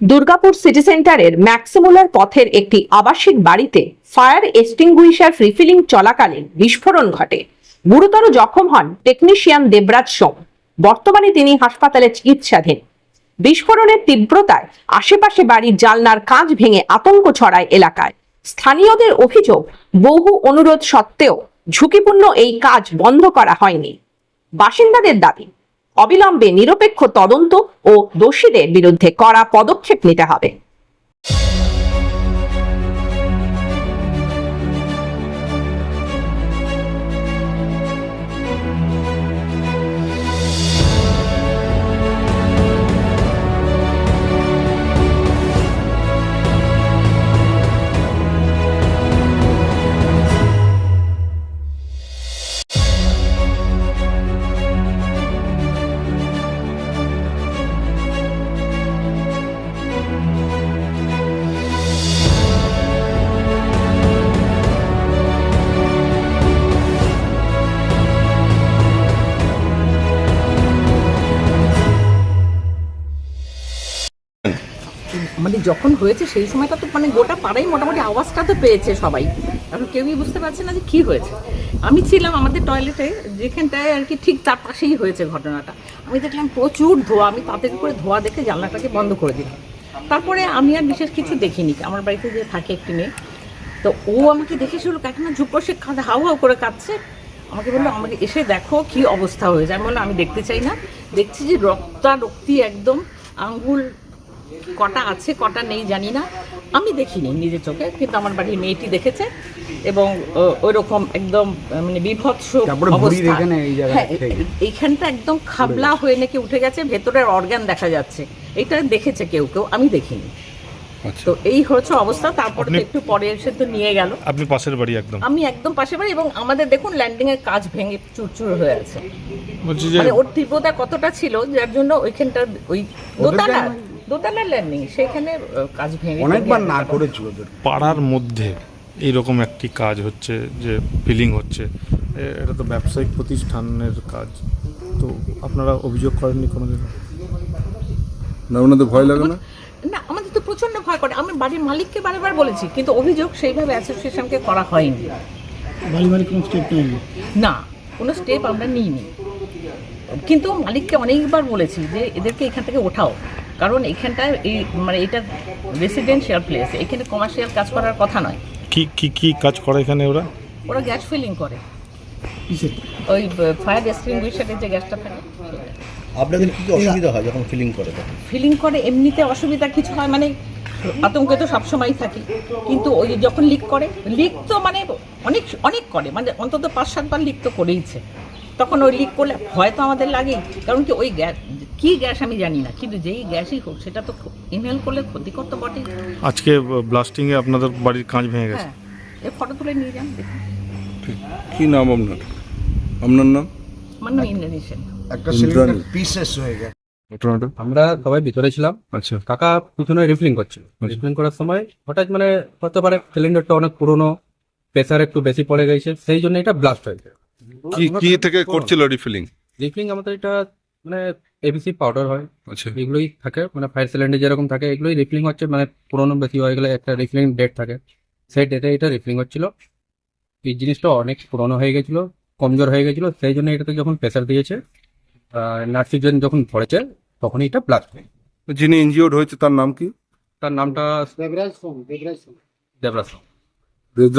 Durgapur city সেন্টারের ম্যাক্সিমুলার পথের একটি আবাসিক বাড়িতে ফায়ার এক্সটিংগুইশার রিফিলিং চলাকালীন বিস্ফোরণ ঘটে। গুরুতর জখম হন টেকনিশিয়ান দেবরাজ সোম। বর্তমানে তিনি হাসপাতালে চিকিৎসাধীন। বিস্ফোরণের তীব্রতায় আশেপাশে বাড়ির জালনার কাঁচ ভেঙে আতঙ্ক ছড়ায় এলাকায়। স্থানীয়দের অভিযোগ, বহু অনুরোধ সত্ত্বেও ঝুঁকিপূর্ণ এই কাজ বন্ধ করা হয়নি। বাসিন্দাদের দাবি অবিলম্বে নিরপেক্ষ তদন্ত ও দোষীদের বিরুদ্ধে কড়া পদক্ষেপ নিতে হবে। মানে যখন হয়েছে, সেই সময়টা তো মানে গোটা পাড়াই মোটামুটি আওয়াজটা তো পেয়েছে সবাই। এখন কেউই বুঝতে পারছে না যে কি হয়েছে। আমি ছিলাম আমাদের টয়লেটে যেখানটায় আর কি ঠিক তার পাশেই হয়েছে ঘটনাটা। আমি দেখলাম প্রচুর ধোয়া, আমি তাদের করে ধোয়া দেখে জানলাটাকে বন্ধ করে দিলাম। তারপরে আমি আর বিশেষ কিছু দেখিনি। আমার বাড়িতে যে থাকে একটি মেয়ে, তো ও আমাকে দেখে শুরু এখন ঝুঁকো সে কাঁদে হাউ হাউ করে কাঁদছে। আমাকে বলল, আমাকে এসে দেখো কি অবস্থা হয়েছে। আমি বললাম, আমি দেখতে চাই না। দেখছি যে রক্তা রক্তি একদম, আঙ্গুল কটা আছে কটা নেই জানি না। আমি দেখিনি নিজের চোখে কিন্তু আমার বাড়ির মেয়েটি দেখেছে এবং ওই রকম একদম মানে বিভৎস তারপরে ভুঁড়ির অবস্থা। এখানে এই জায়গাটা হ্যাঁ। এইখানটা একদম খাবলা হয়ে নাকি উঠে গেছে ভেতরের অর্গান দেখা যাচ্ছে। এটা দেখেছে কেউ কেউ আমি দেখিনি। আচ্ছা। তো এই হচ্ছে অবস্থা তারপরে তো একটু পরে এসে তো নিয়ে গেল। আপনি পাশের বাড়ি একদম? আমি একদম পাশে বাড়ি এবং আমাদের দেখুন ল্যান্ডিং এর কাজ ভেঙে চুরচুর হয়ে আছে। মানে ওর তীব্রতা কতটা ছিল যার জন্য ওইখানটা ওই দোতলা দোতলার ল্যান্ডিং সেখানে কাজ ভেঙে অনেকবার না করেছিল ওদের। পাড়ার মধ্যে এইরকম একটি কাজ হচ্ছে যে ফিলিং হচ্ছে। এটা তো ব্যবসায়িক প্রতিষ্ঠানের কাজ। তো আপনারা অভিযোগ করেননি কোনোদিন না ওনাদের ভয় লাগে না? না আমাদের তো প্রচণ্ড ভয় করে। আমি বাড়ির মালিককে বারবার বলেছি কিন্তু অভিযোগ সেইভাবে অ্যাসোসিয়েশনকে করা হয়নি। না কোনো স্টেপ আমরা নিইনি। কিন্তু মালিককে অনেকবার বলেছি যে এদেরকে এখান থেকে ওঠাও। কারণ এখানটায় এই মানে এটা রেসিডেন্সিয়াল প্লেস এখানে কমার্শিয়াল কাজ করার কথা নয়। কি কি কি কাজ করে এখানে ওরা? ওরা গ্যাস ফিলিং করে। ওই ফায়ার এক্সটিংগুইশারের যে গ্যাসটা থাকে। আপনাদের কি কি অসুবিধা হয় যখন ফিলিং করে ফিলিং করে এমনিতে অসুবিধা কিছু হয় মানে আতঙ্কে তো সবসময় থাকি। কিন্তু ওই যখন লিক করে লিক তো মানে অনেক অনেক করে। মানে অন্তত পাঁচ সাতবার লিক তো করেইছে। তখন ওই লিক করলে ভয় তো আমাদের লাগেই। কারণ কি ওই গ্যাস কী গ্যাস আমি জানি না কিন্তু যেই গ্যাসই হোক সেটা তো ইনহেল করলে ক্ষতিকর তো বটেই। আজকে ব্লাস্টিং এ আপনাদের বাড়ির কাঁচ ভেঙে গেছে। হ্যাঁ এই ফটো তুলে নিয়ে যান দেখুন। কি নাম আপনার? আপনার নাম? আমার নাম একটা সিলিন্ডার পিসেস হয়ে গেছে। ঘটনাটা আমরা সবাই ভিতরে ছিলাম। আচ্ছা। কাকা পিছনে রিফিলিং করছিল। রিফিলিং করার সময় হঠাৎ মানে হতে পারে সিলিন্ডারটা অনেক পুরনো প্রেসার একটু বেশি পড়ে গেছে সেই জন্য এটা ব্লাস্ট হয়েছে কি কি থেকে করছিল রিফিলিং? রিফিলিং আমাদের এটা মানে এবিসি পাউডার হয়। আচ্ছা। এগুলোই থাকে মানে ফায়ার সিলিন্ডার যেরকম থাকে এগুলোই রিফিলিং হচ্ছে মানে পুরোনো বেশি হয়ে গেলে একটা রিফিলিং ডেট থাকে। সেই ডেটে এটা রিফিলিং হচ্ছিল। এই জিনিসটা অনেক পুরনো হয়ে গেছিল কমজোর হয়ে গেছিল সেই জন্য এটাতে যখন প্রেশার দিয়েছে নার্সিজেন যখন ধরেছে তখনই এটা ব্লাস্ট হয়। যিনি ইনজিওর্ড হয়েছে তার নাম কি? তার নামটা দেবরাজ দেবরাজ দেবরাজ দেব